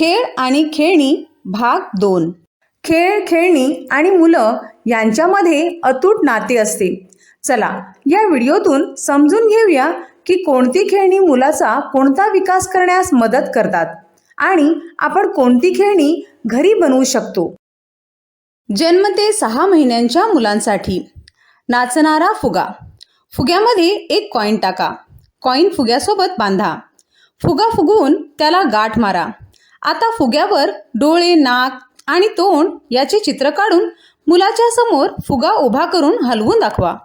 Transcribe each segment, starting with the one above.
खेळ आणि खेळणी भाग दोन. खेळ खेळणी आणि मुलं यांच्यामध्ये अतूट नाते असते. चला या व्हिडिओतून समजून घेऊया की कोणती खेळणी मुलाचा कोणता विकास करण्यास मदत करतात आणि आपण कोणती खेळणी घरी बनवू शकतो. जन्म ते सहा महिन्यांच्या मुलांसाठी. नाचणारा फुगा. फुग्यामध्ये एक कॉईन टाका. कॉईन फुग्यासोबत बांधा. फुगा फुगवून त्याला गाठ मारा. आता फुग्यावर डोळे नाक आणि तोंड याचे चित्र काढून मुलाच्या समोर फुगा उभा करून हलवून दाखवा.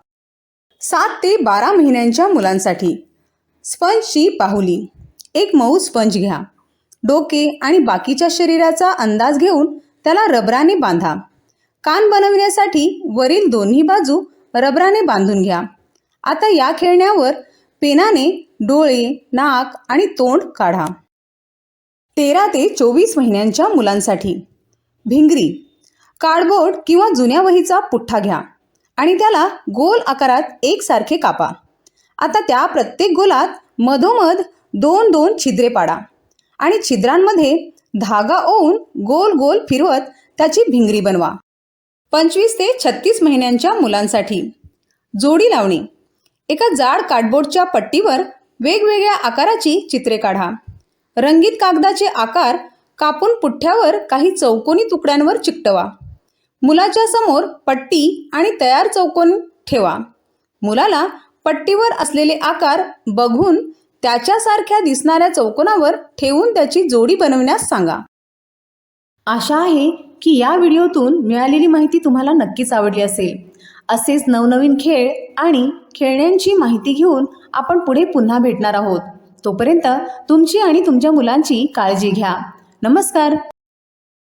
सात ते बारा महिन्यांच्या मुलांसाठी. स्पंजची पाहुली. एक मऊ स्पंज घ्या. डोके आणि बाकीच्या शरीराचा अंदाज घेऊन त्याला रबराने बांधा. कान बनविण्यासाठी वरील दोन्ही बाजू रबराने बांधून घ्या. आता या खेळण्यावर पेनाने डोळे नाक आणि तोंड काढा. तेरा ते चोवीस महिन्यांच्या मुलांसाठी. भिंगरी कार्डबोर्ड किंवा जुन्या वहीचा पुठ्ठा घ्या आणि त्याला गोल आकारात एकसारखे कापा. आता त्या प्रत्येक गोलात मधोमध दोन दोन छिद्रे पाडा आणि छिद्रांमध्ये धागा ओवून गोल गोल फिरवत त्याची भिंगरी बनवा. पंचवीस ते छत्तीस महिन्यांच्या मुलांसाठी. जोडी लावणे एका जाड कार्डबोर्डच्या पट्टीवर वेगवेगळ्या आकाराची चित्रे काढा. रंगीत कागदाचे आकार कापून पुठ्ठ्यावर काही चौकोनी तुकड्यांवर चिकटवा. मुलाच्या समोर पट्टी आणि तयार चौकोन ठेवा. मुलाला पट्टीवर असलेले आकार बघून त्याच्यासारख्या दिसणाऱ्या चौकोनावर ठेवून त्याची जोडी बनवण्यास सांगा. आशा आहे की या व्हिडिओतून मिळालेली माहिती तुम्हाला नक्कीच आवडली असेल. असेच नवनवीन खेळ आणि खेळण्यांची माहिती घेऊन आपण पुढे पुन्हा भेटणार आहोत. तोपर्यंत तुमची आणि तुमच्या मुलांची काळजी घ्या. नमस्कार.